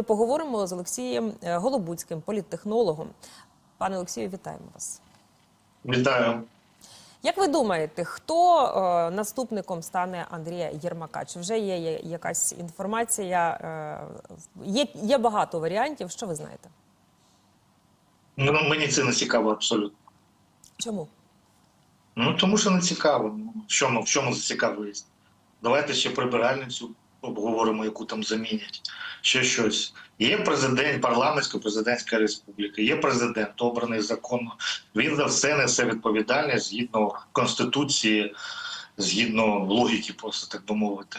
Поговоримо з Олексієм е, Голобуцьким, політтехнологом. Пане Олексію, вітаємо вас. Вітаю. Як ви думаєте, хто е, наступником стане Андрія Єрмака? Чи вже є, є якась інформація? Е, є, є багато варіантів. Що ви знаєте? Ну, мені це не цікаво абсолютно. Чому? Ну тому що не цікаво. Ну, в чому в чому зацікавленість? Давайте ще прибиральницю обговоримо, яку там замінять. Ще щось. Є президент, парламентсько-президентська республіка, є президент, обраний законно. Він за все несе відповідальність згідно конституції, згідно логіки, просто так би мовити.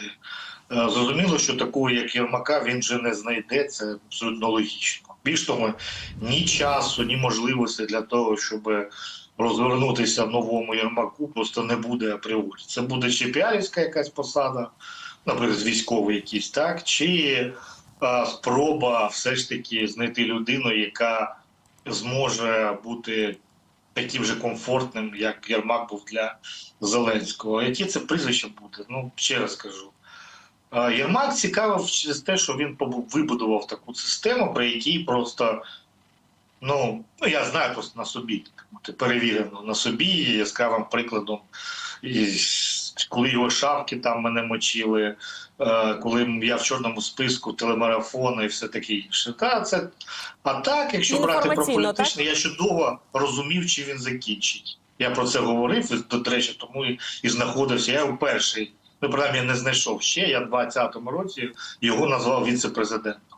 Е, Зрозуміло, що такого, як Єрмака, він вже не знайде. Це абсолютно логічно. Більш того, ні часу, ні можливості для того, щоб розвернутися в новому Єрмаку, просто не буде апріорі. Це буде чи піарівська якась посада, наприклад, військовий якийсь, так, чи а, спроба все ж таки знайти людину, яка зможе бути таким же комфортним, як Єрмак був для Зеленського. А Яке це прізвище буде? Ну, ще раз кажу. А, Єрмак цікавив через те, що він вибудував таку систему, при якій просто ну, ну я знаю просто на собі, перевірено на собі яскравим прикладом. І с- коли його шапки там мене мочили, е, коли я в чорному списку, телемарафони і все таке інше. Та, це... А так, якщо брати про політичне, я чудово розумів, чи він закінчить. Я про це говорив, до речі, тому і, і знаходився. Я у перший, ну, принаймні, не знайшов ще. Я в 20-му році його назвав віце-президентом.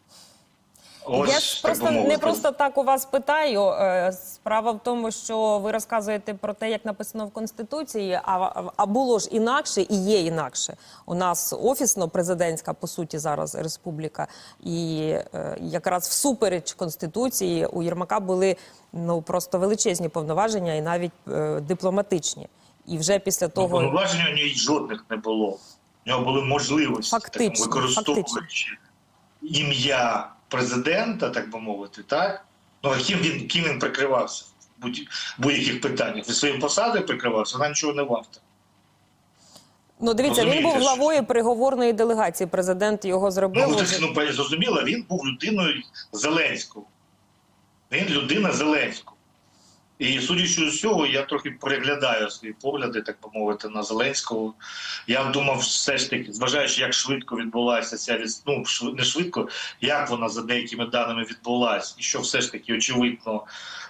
Ось, Я ж просто не просто так у вас питаю. Е, Справа в тому, що ви розказуєте про те, як написано в конституції, а, а було ж інакше і є інакше. У нас офісно президентська по суті зараз республіка, і е, якраз всупереч конституції у Єрмака були ну просто величезні повноваження і навіть е, дипломатичні. І вже після Ну, того повноважень у нього жодних не було. У нього були можливості, Фактично, так, використовуючи ім'я президента, так би мовити, так? Ну а ким він ким він прикривався в будь- будь-яких питаннях? Він своєю посадою прикривався, вона нічого не варта. ну дивіться, він розумієте, був що- главою переговорної делегації. Президент його зробив. Ну, так, ну зрозуміло, він був людиною Зеленського. Він людина Зеленського. І судячи з усього, я трохи переглядаю свої погляди, так би мовити, на Зеленського. Я думав, все ж таки, зважаючи, як швидко відбулася ця від... ну, не швидко, як вона за деякими даними відбулася, і що все ж таки очевидно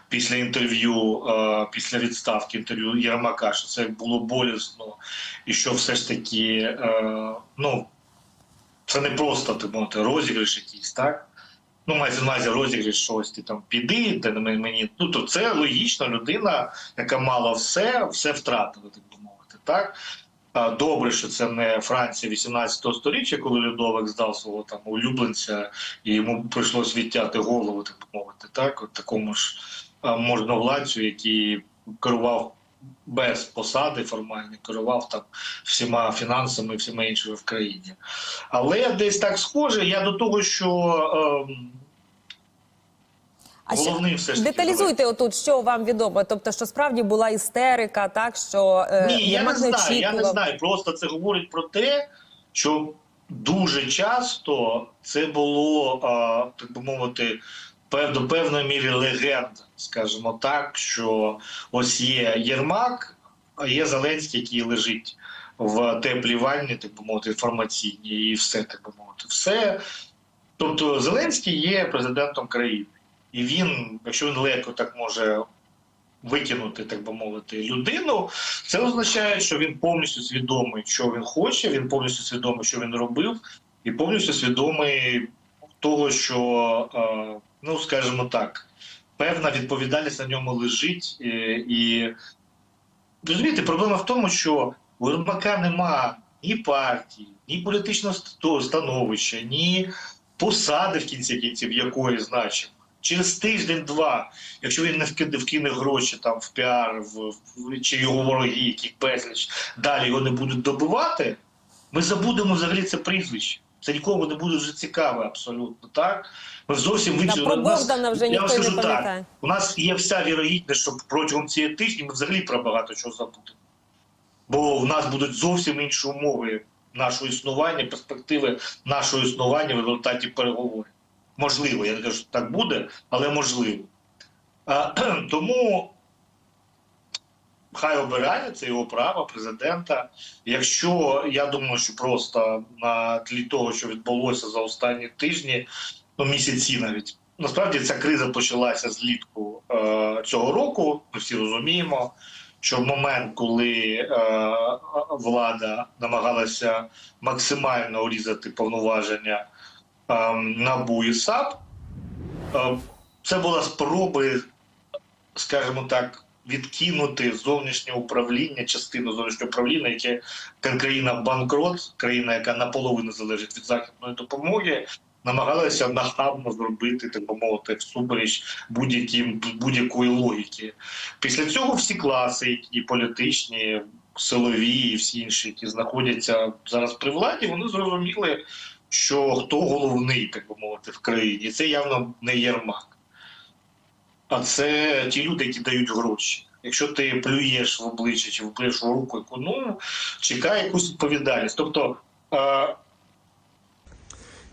після інтерв'ю, е, після відставки інтерв'ю Єрмака, що це було болісно, і що все ж таки, е, ну, це не просто так мовити, розіграш якийсь, так? Ну, мається на увазі розіграш щось, там піди, мен- мені. Ну, то це логічна людина, яка мала все, все втратила, так би мовити. Так? Добре, що це не Франція 18 століття, коли Людовик здав свого там улюбленця, і йому прийшлось відтяти голову, так би мовити, так? От такому ж можновладцю, який керував без посади формальної, керував там всіма фінансами і всіма іншими в країні. Але десь так схоже, я до того, що ем, А головний все ж таки. деталізуйте отут, що вам відомо. Тобто, що справді була істерика, так що е, Ні, я не знаю, я не знаю. Просто це говорить про те, що дуже часто це було, а, так би мовити, до певної міри легенда, скажімо так, що ось є Єрмак, а є Зеленський, який лежить в теплій ванні, так би мовити, інформаційній, і все так би мовити. Все. Тобто Зеленський є президентом країни. І він, якщо він легко так може викинути, так би мовити, людину, це означає, що він повністю свідомий, що він хоче, він повністю свідомий, що він робив, і повністю свідомий того, що, е, ну скажімо так, певна відповідальність на ньому лежить. І, і розумієте, проблема в тому, що у Єрмака нема ні партії, ні політичного становища, ні посади в кінці кінців якої значимо. Через тиждень-два, якщо він не вкине, гроші там в піар, в, в чи його вороги, яких безліч, далі його не будуть добивати, ми забудемо взагалі це прізвище. Це нікому не буде вже цікаве абсолютно. Так ми зовсім Та про Богдана вже ніхто не скажу так, пам'ятає. у нас є вся вірогідність, що протягом цієї тижні ми взагалі про багато чого забудемо. Бо в нас будуть зовсім інші умови нашого існування, перспективи нашого існування в результаті переговорів. Можливо, я не кажу, що так буде, але можливо. А, тому хай обирає це його право президента. Якщо я думаю, що просто на тлі того, що відбулося за останні тижні, ну місяці навіть. Насправді ця криза почалася злітку е, цього року. Ми всі розуміємо, що в момент, коли е, влада намагалася максимально урізати повноваження е, НАБУ і САП, е, це була спроби, скажімо так, відкинути зовнішнє управління, частину зовнішнього управління, яке країна банкрот, країна, яка наполовину залежить від західної допомоги, намагалася нахабно зробити, так би мовити, всупереч будь-яким будь-якої логіки. Після цього всі класи, які політичні, силові і всі інші, які знаходяться зараз при владі, вони зрозуміли, що хто головний, так би мовити, в країні. Це явно не Єрмак. А це ті люди, які дають гроші. Якщо ти плюєш в обличчя чи плюєш в руку, яку, ну чекай якусь відповідальність. Тобто е,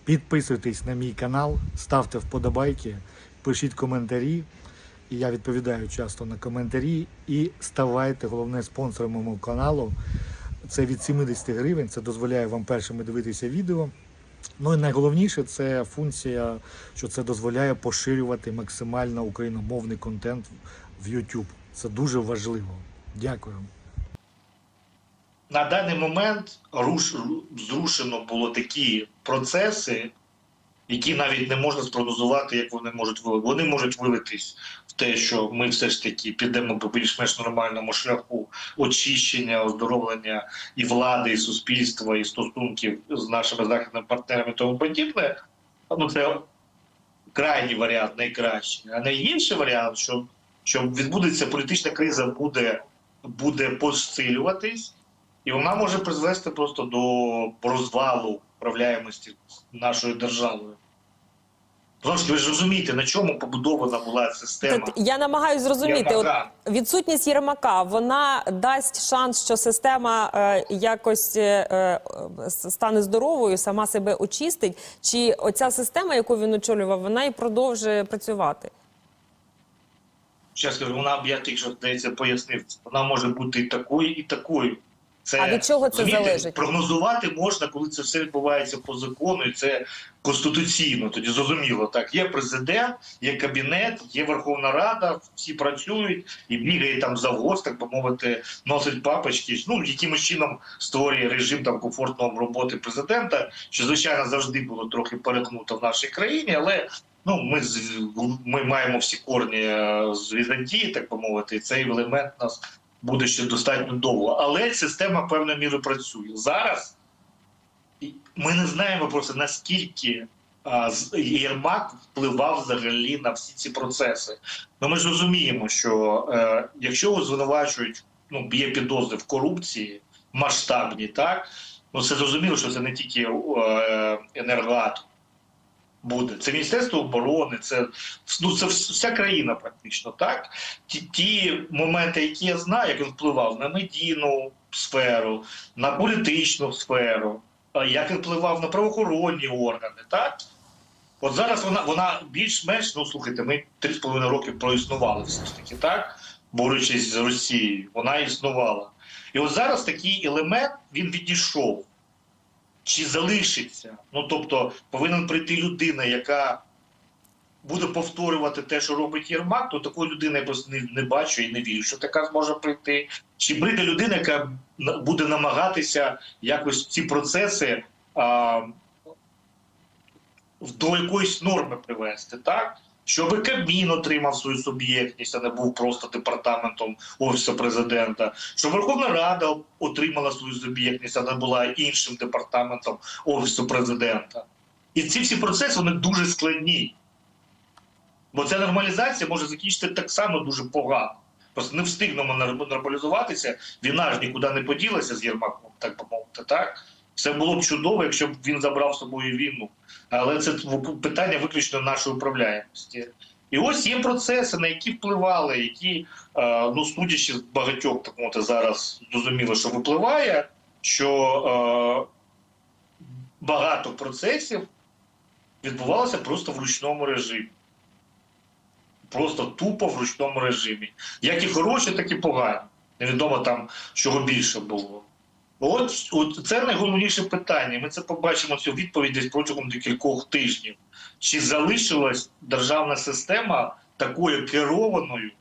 Підписуйтесь на мій канал, ставте вподобайки, пишіть коментарі. Я відповідаю часто на коментарі. І ставайте головне спонсором мого каналу. Це від 70 гривень. Це дозволяє вам першими дивитися відео. Ну і найголовніше це функція, що це дозволяє поширювати максимально україномовний контент в YouTube. Це дуже важливо. Дякую. на даний момент руш, зрушено було такі процеси, які навіть не можна спрогнозувати, як вони можуть вилити. Вони можуть вилитись в те, що ми все ж таки підемо по більш-менш нормальному шляху очищення, оздоровлення і влади, і суспільства, і стосунків з нашими західними партнерами і тому подібне. Ну це крайній варіант, найкращий. А найгірший варіант, що, що відбудеться політична криза, буде, буде посилюватись. І вона може призвести просто до розвалу управляємості нашою державою. Знову ви ж розумієте, на чому побудована була система. От я намагаюся зрозуміти, от відсутність Єрмака вона дасть шанс, що система е, якось е, е, стане здоровою, сама себе очистить. Чи оця система, яку він очолював, вона і продовжує працювати? Ще скажу, вона я тільки що здається пояснив. Вона може бути і такою, і такою. Це А від чого це розумієте, залежить? Прогнозувати можна, коли це все відбувається по закону, і це конституційно. Тоді зрозуміло. Так, є президент, є кабінет, є Верховна Рада, всі працюють і бігає там завгоз, так би мовити, носить папочки. Ну якимось чином створює режим там комфортного роботи президента, що звичайно завжди було трохи перетнуто в нашій країні, але. Ну, ми ми маємо всі корні е, з Візантії, так би мовити, і цей елемент нас буде ще достатньо довго. Але система певною мірою працює. Зараз ми не знаємо просто наскільки Єрмак впливав взагалі на всі ці процеси. Ну ми ж розуміємо, що е, якщо його звинувачують, ну є підозри в корупції масштабні, так ну це зрозуміло, що це не тільки е, енергоатом буде. Це Міністерство оборони, це ну це вся країна практично. Так ті, ті моменти, які я знаю, як він впливав на медійну сферу, на політичну сферу, як він впливав на правоохоронні органи, так. От зараз вона вона більш-менш, ну слухайте, ми три з половиною роки проіснували все ж таки, так борючись з Росією, вона існувала. І от зараз такий елемент він відійшов чи залишиться. Ну тобто повинна прийти людина, яка буде повторювати те, що робить Єрмак, то такої людини я просто не, не бачу і не вірю, що така зможе прийти. Чи прийде людина, яка буде намагатися якось ці процеси а, до якоїсь норми привести, так? Щоб Кабмін отримав свою суб'єктність, а не був просто департаментом офісу президента, щоб Верховна Рада отримала свою суб'єктність, а не була іншим департаментом офісу президента. І ці всі процеси вони дуже складні. Бо ця нормалізація може закінчити так само дуже погано. Просто не встигнемо нормалізуватися. Війна ж нікуди не поділася з Єрмаком, так би мовити. Так все було б чудово, якщо б він забрав з собою війну. Але це питання виключно нашої управляємості. І ось є процеси, на які впливали, які, е, ну судячи з багатьох, так мовити, зараз зрозуміло, що випливає, що е, багато процесів відбувалася просто в ручному режимі. Просто тупо в ручному режимі. Як і хороші, так і погані. Невідомо там, чого більше було. От, от це найголовніше питання. Ми це побачимо цю відповідь десь протягом декількох тижнів. Чи залишилась державна система такою керованою,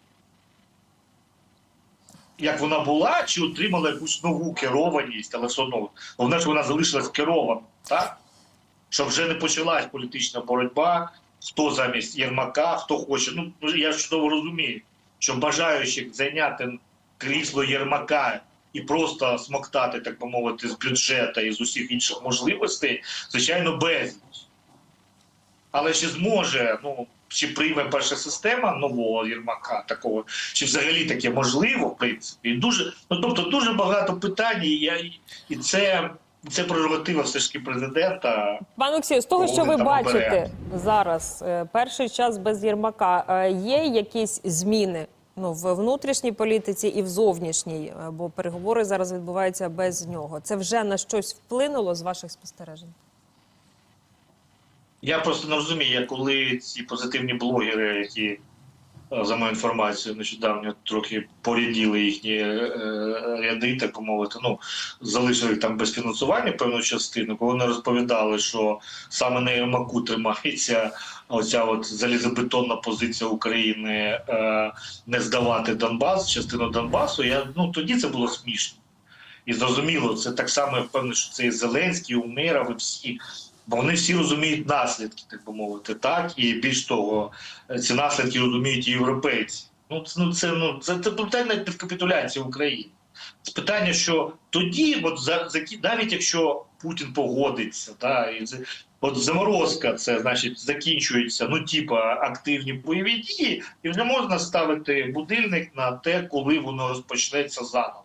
як вона була, чи отримала якусь нову керованість, але все одно. Головне, що вона залишилась керованою, так? Щоб вже не почалась політична боротьба, хто замість Єрмака, хто хоче. Ну, я чудово розумію, що бажаючих зайняти крісло Єрмака і просто смоктати, так би мовити, з бюджету і з усіх інших можливостей, звичайно, безліч. Але чи зможе, ну чи прийме перша система нового Єрмака такого, чи взагалі таке можливо, в принципі, і дуже ну тобто дуже багато питань, і, я, і це, це прерогатива все ж таки президента. Пане Олексію, з того, що ви бачите обере? зараз, е, перший час без Єрмака, е, є якісь зміни ну, в внутрішній політиці і в зовнішній, Е, бо переговори зараз відбуваються без нього. Це вже на щось вплинуло з ваших спостережень? Я просто не розумію, коли ці позитивні блогери, які за мою інформацією нещодавно трохи поряділи їхні е, е, ряди, так мовити, ну залишили там без фінансування певну частину, коли вони розповідали, що саме на Єрмаку тримається оця от залізобетонна позиція України е, не здавати Донбас, частину Донбасу. Я ну тоді це було смішно. І зрозуміло, це так само я впевнений, що це і Зеленський, і Умиров, і всі. Бо вони всі розуміють наслідки, так би мовити, так і більш того, ці наслідки розуміють і європейці. Ну це ну це ну це, це питання в капітуляції в Це питання, що тоді, от за, за навіть якщо Путін погодиться, та і це от заморозка, це значить закінчується, ну типа активні бойові дії, і вже можна ставити будильник на те, коли воно розпочнеться заново.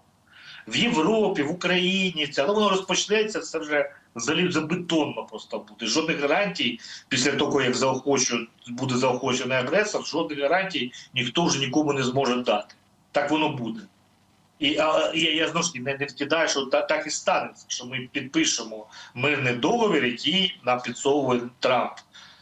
В Європі, в Україні, це але воно розпочнеться, це вже взагалі забетонно просто буде. Жодних гарантій після того, як заохочу, буде заохочений агресор, жодних гарантій ніхто вже нікому не зможе дати. Так воно буде. І а, я, я знову ж не, не вкидаю, що та, так і станеться, що ми підпишемо мирний договір, який нам підсовує Трамп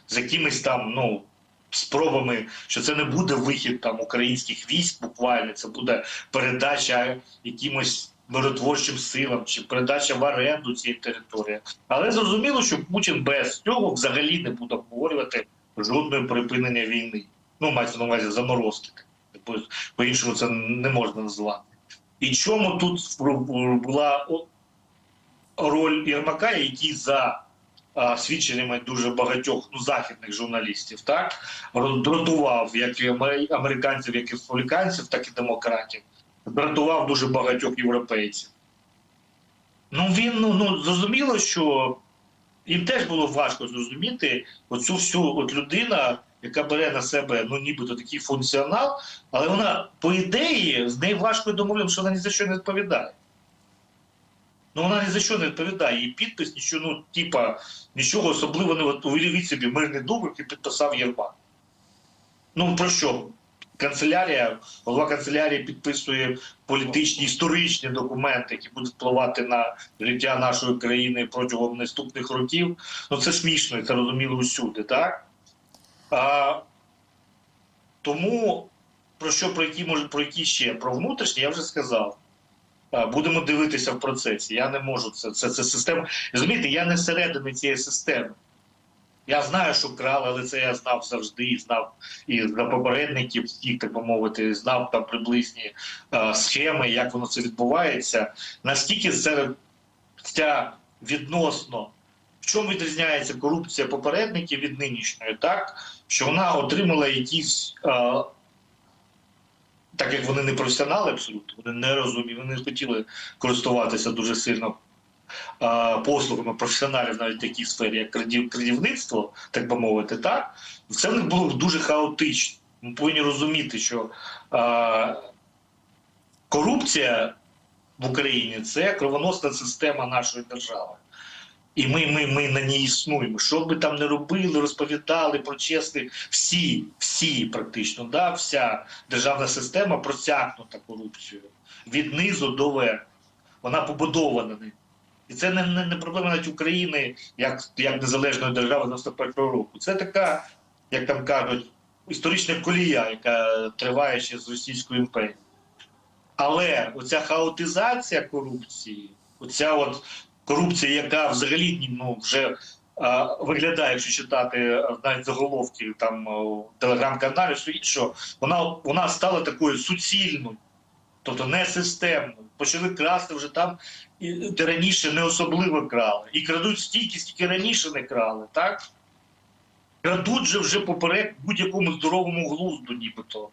з якимись там ну спробами, що це не буде вихід там українських військ, буквально це буде передача якимось миротворчим силам чи передача в оренду цієї території. Але зрозуміло, що Путін без цього взагалі не буде обговорювати жодної припинення війни. Ну, мається на увазі заморозки. По-іншому це не можна назвати. І чому тут була роль Єрмака, який за свідченнями дуже багатьох ну, західних журналістів, так дратував як американців, як республіканців, так і демократів. Дратував дуже багатьох європейців. Ну він ну, ну зрозуміло, що їм теж було важко зрозуміти оцю всю от людина, яка бере на себе ну нібито такий функціонал, але вона, по ідеї, з нею важко домовляти, що вона ні за що не відповідає. Ну вона ні за що не відповідає. Її підпис, нічого, ну, типа, нічого особливого не уявіть собі мирний договір, який підписав Єрмак. Ну про що? Канцелярія, голова канцелярії підписує політичні історичні документи, які будуть впливати на життя нашої країни протягом наступних років. Ну це смішно, це розуміло усюди, так? А, тому про що про які може про які ще? Про внутрішні я вже сказав. Будемо дивитися в процесі. Я не можу це. Це, це система. Розумієте, я не всередині цієї системи. Я знаю, що крали, але це я знав завжди, і знав і за попередників всіх, так би мовити, знав там приблизні е, схеми, як воно це відбувається. Наскільки це ця відносно в чому відрізняється корупція попередників від нинішньої, так що вона отримала якісь. Е, так як вони не професіонали абсолютно, вони не розуміють, вони не хотіли користуватися дуже сильно послугами професіоналів навіть в такій сфері, як крадів- крадівництво, так би мовити, так це в них було дуже хаотично. Ми повинні розуміти, що е, корупція в Україні це кровоносна система нашої держави. І ми, ми, ми на ній існуємо. Що б ми там не робили, розповідали про чесних, всі, всі практично, да, вся державна система просякнута корупцією від низу до верху. Вона побудована. І це не, не, не проблема навіть України як, як незалежної держави 91-го року. Це така, як там кажуть, історична колія, яка триває ще з Російської імперії. Але оця хаотизація корупції, оця от корупція, яка взагалі ну, вже а, виглядає, якщо читати навіть заголовки там телеграм-каналі, що вона, вона стала такою суцільною, тобто не системною. Почали красти вже там, де раніше не особливо крали. І крадуть стільки, скільки раніше не крали, так? Крадуть же вже поперек будь-якому здоровому глузду, нібито.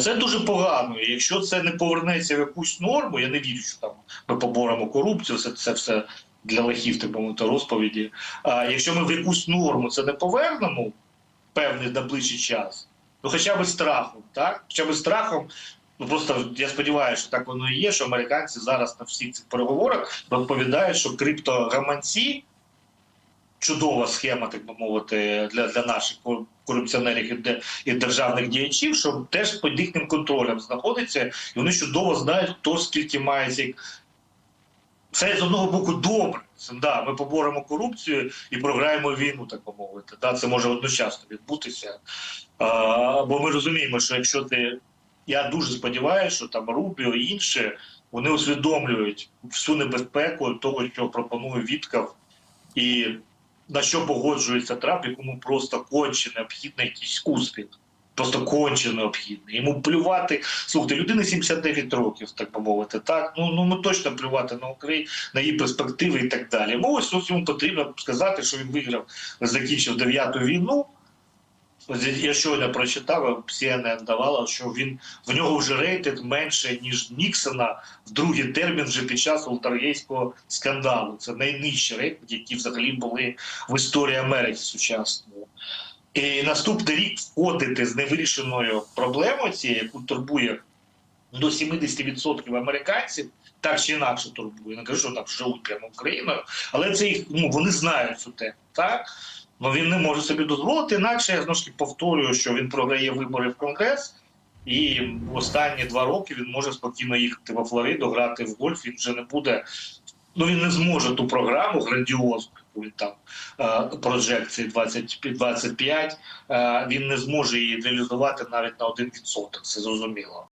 Це дуже погано. Якщо це не повернеться в якусь норму, я не вірю, що там ми поборемо корупцію, це, це все для лохів, так би мовити, розповіді. А якщо ми в якусь норму це не повернемо певний найближчий час, то хоча б страхом, так? Хоча б страхом. Ну просто я сподіваюся, що так воно і є, що американці зараз на всіх цих переговорах розповідають, що криптогаманці чудова схема, так би мовити, для, для наших корупціонерів і, і державних діячів, що теж під їхнім контролем знаходиться, і вони чудово знають, хто скільки має цих. Це з одного боку добре. Да, ми поборемо корупцію і програємо війну, так би мовити. Да, це може одночасно відбутися. А, бо ми розуміємо, що якщо ти. Я дуже сподіваюся, що там Рубіо і інші вони усвідомлюють всю небезпеку того, що пропонує Віткав, і на що погоджується Трамп, якому просто конче необхідний якийсь успіх. Просто конче необхідний. Йому плювати. Слухайте, людини 79 років, так би мовити. Так, ну ну ну точно плювати на Україну, на її перспективи і так далі. Ну, ось ось йому потрібно сказати, що він виграв, закінчив дев'яту війну. Я щойно прочитав, CNN давала, що він в нього вже рейтинг менше ніж Ніксона в другий термін вже під час Олтаргейського скандалу. Це найнижчі рейтинги, які взагалі були в історії Америки сучасної. І наступний рік входити з невирішеною проблемою цією, яку турбує до 70% американців, так чи інакше турбує. Не кажу, що так живуть прямо Україною, але це їх ну вони знають цю тему, так. Ну він не може собі дозволити. Інакше я знову ж таки повторюю, що він програє вибори в Конгрес, і останні два роки він може спокійно їхати во Флориду, грати в гольф. Він вже не буде. Ну він не зможе ту програму грандіозну, він там е, прожекції 2025, е, він не зможе її реалізувати навіть на 1%, Це зрозуміло.